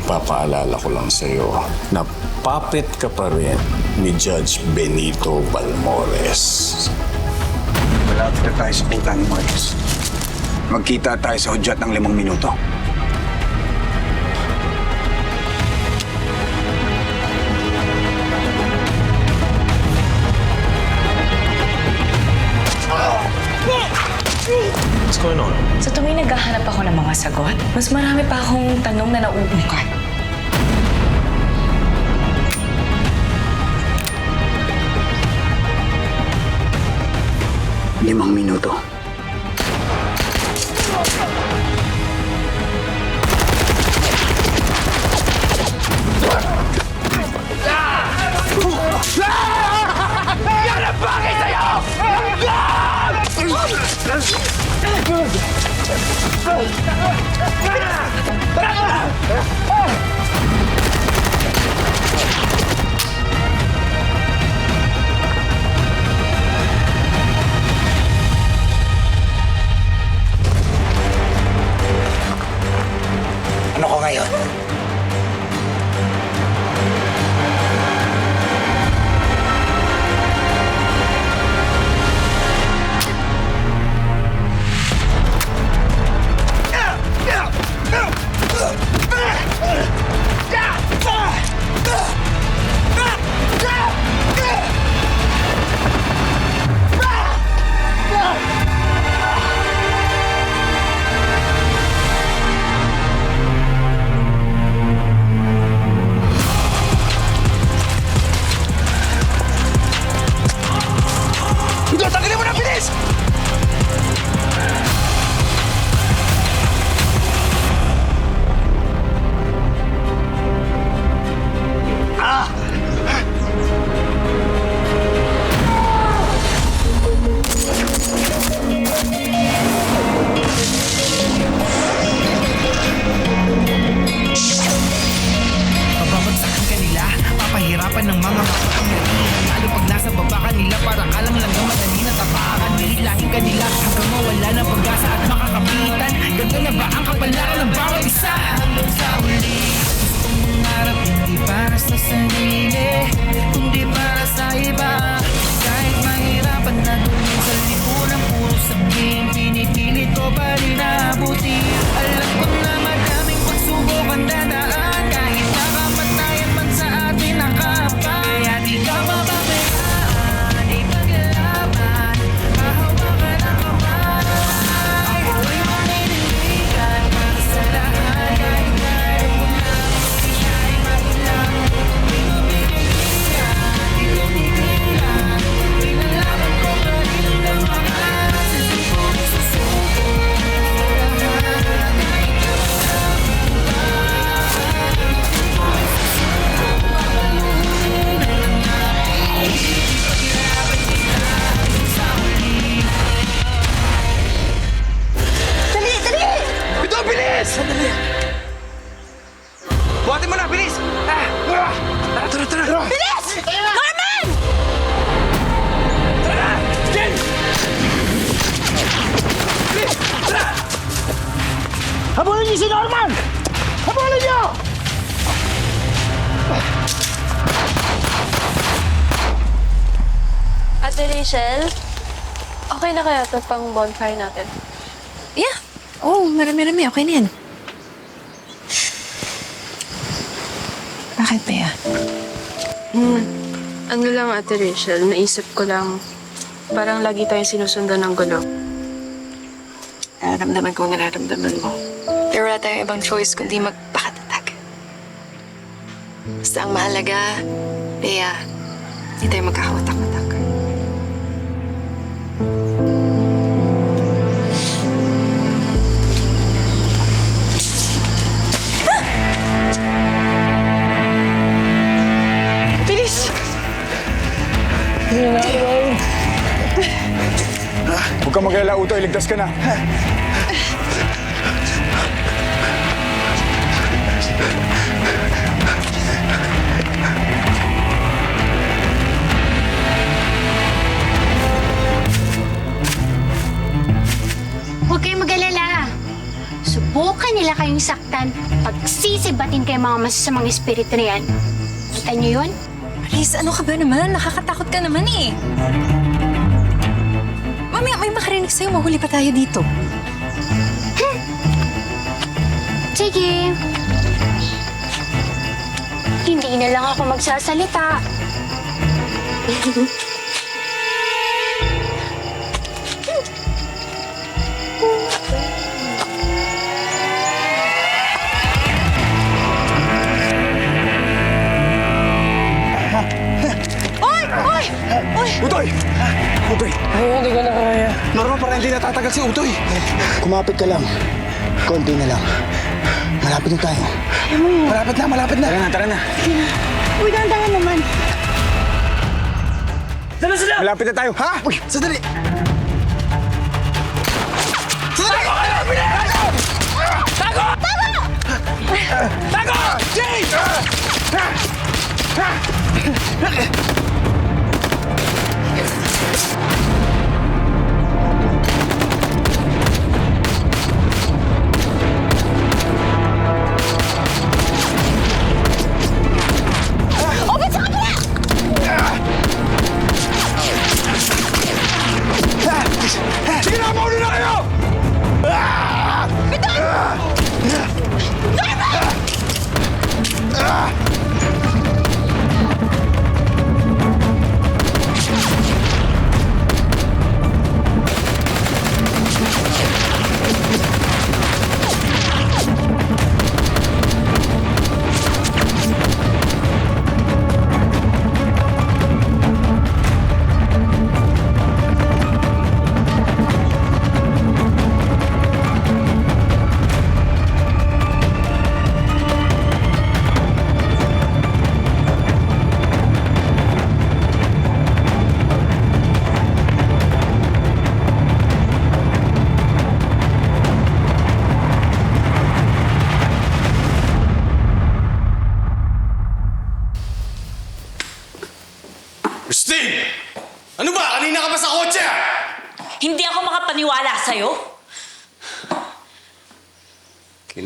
ipapaalala ko lang sa iyo na puppet ka pa rin ni Judge Benito Balmores. Malapit na tayo sa kuta ni Marcos. Magkita tayo sa hudyat ng limang minuto. What's going on? Sa tuwing naghahanap ako ng mga sagot, mas marami pa akong tanong na nauungkat. Limang minuto. Ano Bilis! Sandali! Buhatin mo na, bilis! Ah! ah! Tara, tara, tara! Bilis! Norman! Tara! Jen! Bilis! Tara! Habulin niyo si Norman! Habulin niyo! Ate Rachel, okay na kaya ito pang bonfire natin? Yeah. Oh, marami-rami. Okay na yan. Bakit ba yan? Ano lang, Ate Rachel, naisip ko lang, parang lagi tayong sinusundan ng gulo. Nararamdaman ko nararamdaman mo. Pero wala tayong ibang choice kundi magpakatatag. Basta ang mahalaga, Bea, hindi tayo magkakawatak-watak. Huwag kang mag-alala, Uto. Iligtas ka na. Huwag kayong mag-alala. Subukan nila kayong saktan. Pagsis sisibatin kay mga masasamang espiritu na yan. Kita niyo yun? Alice, ano ka ba naman? Nakakatakot ka naman eh. Mamaya may makarinig sa'yo, mahuli pa tayo dito. Sige. Hindi na lang ako magsasalita. Utoy! Utoy! Ay, hindi ko na kaya. Norma, para hindi natatagal si Utoy. Kumapit ka lang. Konti na lang. Malapit na tayo. Malapit na, malapit na. Tara na, tara na. Uy, dahan naman. Malapit na tayo. Ha? Uy, sandali. Sandali! Tago! Tago! Tago! Tago! Jay! Sige na, mauna na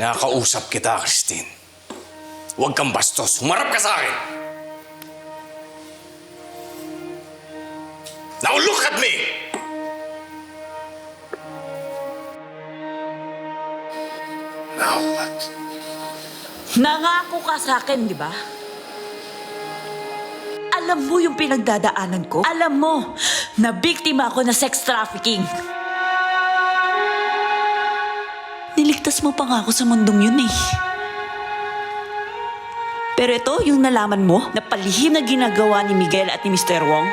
Kinakausap kita, Christine. Huwag kang bastos. Humarap ka sa akin. Now look at me! Now what? Nangako ka sa akin, di ba? Alam mo yung pinagdadaanan ko? Alam mo na biktima ako na sex trafficking. Niligtas mo pa nga ako sa mundong yun eh. Pero ito, yung nalaman mo na palihim na ginagawa ni Miguel at ni Mr. Wong.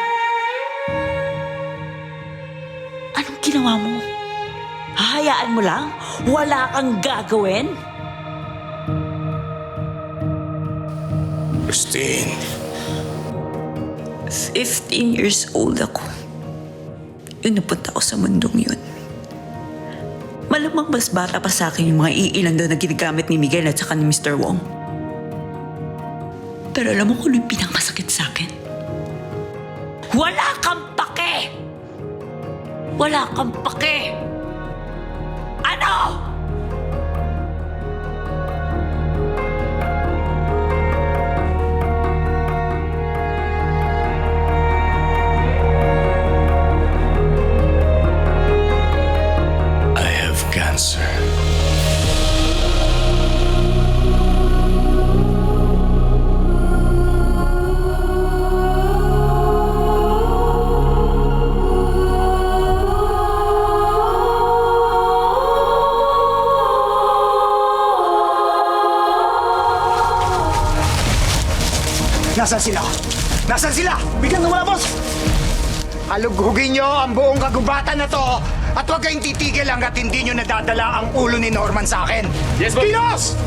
Anong ginawa mo? Hahayaan mo lang? Wala kang gagawin? Christine, 15 years old ako. Yung napunta ako sa mundong yun. Malamang mas bata pa sa akin yung mga iilan doon na ginagamit ni Miguel at saka ni Mr. Wong. Pero alam mo kung ano yung pinakamasakit sa akin? Wala kang pake! Wala kang pake! Ano? Nasaan sila? Nasaan sila? Biglang nawala, boss! Alughugin nyo ang buong kagubatan na to at huwag kayong titigil hanggat hindi nyo nadadala ang ulo ni Norman sa akin. Yes, boss! Kinos!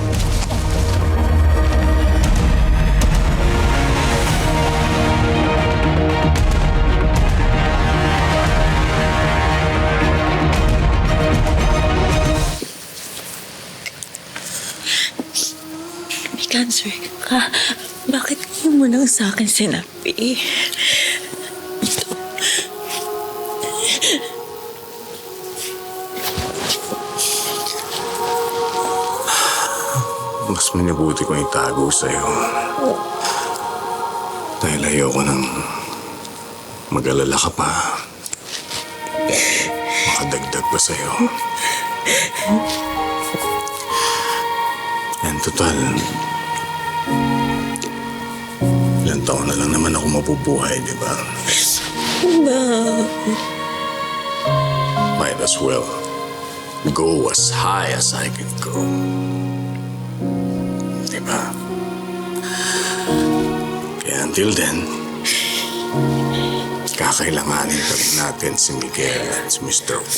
May cancer ka. Bakit mo lang sa akin sinabi? Mas minabuti kong itago sa'yo. Dahil ayoko nang mag-alala ka pa. Makadagdag pa sa'yo. Yan, total. Ilang taon na lang naman ako mabubuhay, di ba? Might as well go as high as I can go. Di ba? Kaya until then, kakailanganin pa rin natin si Miguel at si Mr. Wu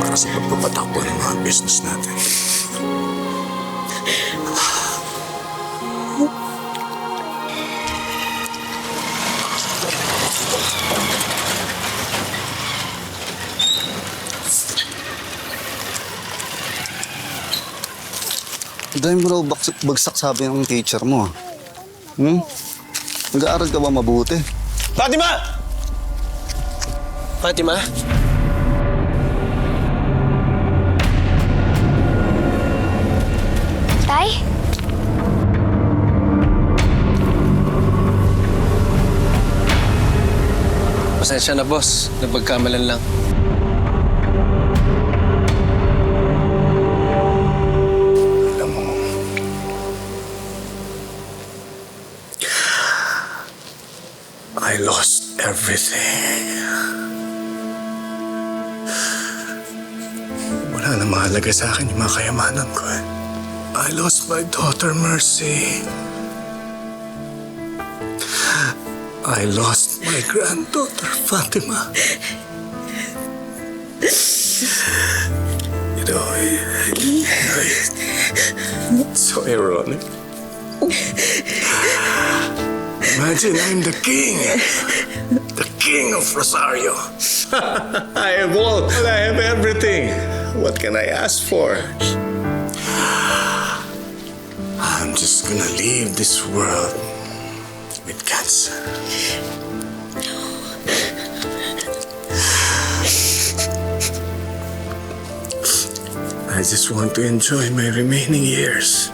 para sa pagpapatakbo ng mga business natin. Dahil mo raw bagsak, bagsak sabi ng teacher mo. ah. Hmm? Nag-aaral ka ba mabuti? Fatima! Fatima? Tay? Pasensya na, boss. Napagkamalan lang. Mahalaga sa akin yung mga kayamanan ko eh. I lost my daughter, Mercy. I lost my granddaughter, Fatima. You know, I, I, it's so ironic. Imagine I'm the king. The king of Rosario. I have all, I have everything. What can I ask for? I'm just gonna leave this world with cancer. I just want to enjoy my remaining years.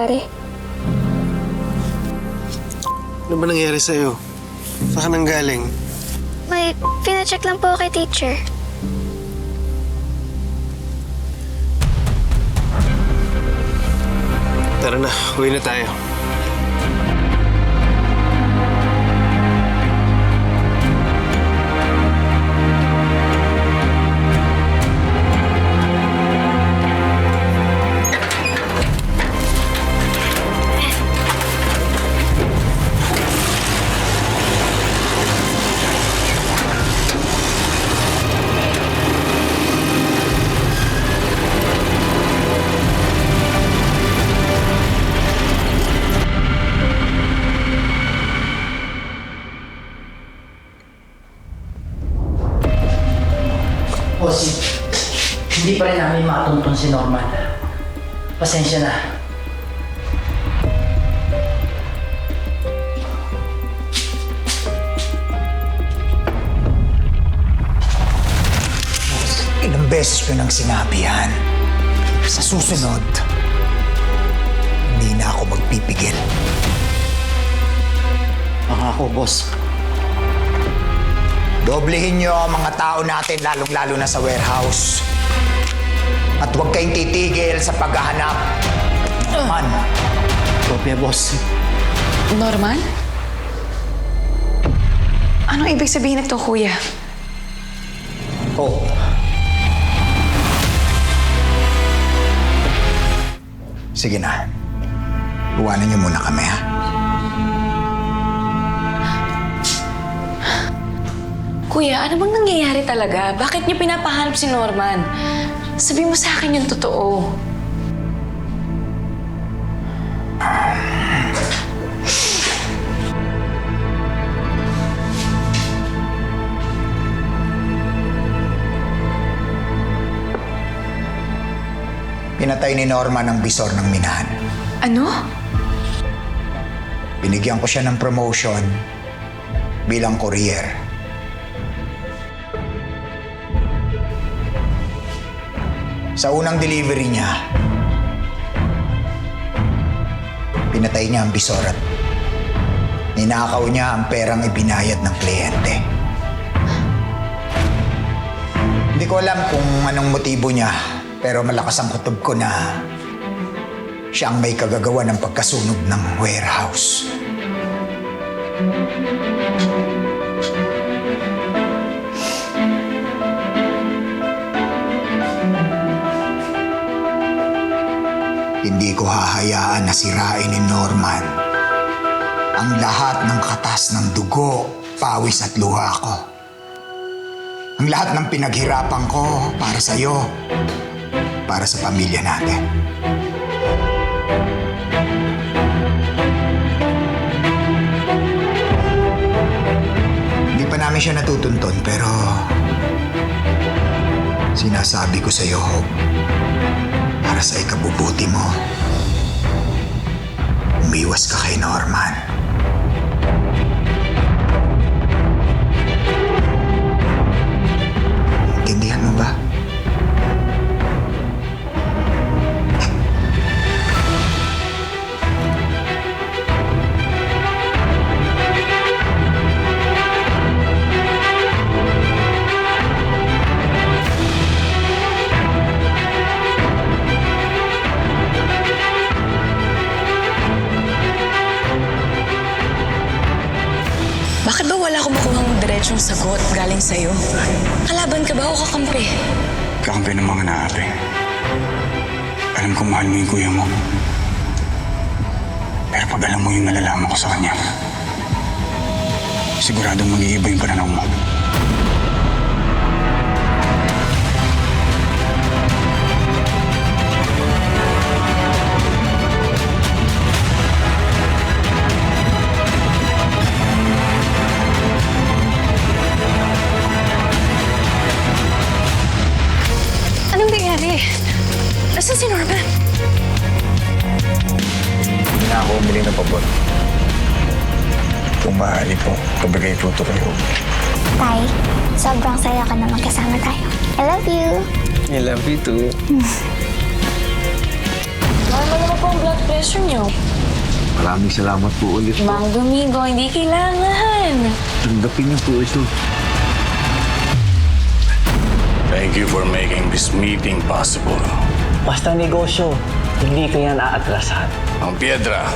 Po nangyayari? Ano ba nangyari sa'yo? Saan ka nang galing? May pinacheck lang po kay teacher. Tara na, uwi na tayo. Matuntun si Norman. Pasensya na. Ilang beses ko nang sinabi yan. Sa susunod, hindi na ako magpipigil. Pangako, boss. Doblehin niyo ang mga tao natin, lalong-lalo na sa warehouse. At huwag kayong titigil sa paghahanap. Man, Kopya, boss. Norman? Anong ibig sabihin nito, kuya? oh. Sige na. Iwanan niyo muna kami, ha? Kuya, ano bang nangyayari talaga? Bakit niyo pinapahanap si Norman? Sabi mo sa akin yung totoo. Pinatay ni Norman ang bisor ng minahan. Ano? Binigyan ko siya ng promotion bilang courier. Sa unang delivery niya, pinatay niya ang bisor at ninakaw niya ang perang ibinayad ng kliyente. Hindi ko alam kung anong motibo niya, pero malakas ang kutob ko na siya ang may kagagawa ng pagkasunog ng warehouse. Ko hahayaan na sirain ni Norman ang lahat ng katas ng dugo, pawis at luha ko. Ang lahat ng pinaghirapan ko para sa iyo, para sa pamilya natin. Hindi pa namin siya natutunton pero sinasabi ko sa iyo, Hope, para sa ikabubuti mo, umiwas ka kay Norman. Diretsong sagot galing sa'yo? Kalaban ka ba o kakampi? Kakampi ng mga naapi. Alam ko mahal mo yung kuya mo. Pero pag alam mo yung nalalaman ko sa kanya, siguradong mag-iiba yung pananaw mo. Po ito kayo. Tay, sobrang saya ka na magkasama tayo. I love you. I love you too. Normal naman po ang blood pressure niyo. Maraming salamat po ulit. Mang Domingo, hindi kailangan. Tanggapin niyo po ito. Thank you for making this meeting possible. Basta negosyo, hindi ko yan aatrasan. Ang Piedra,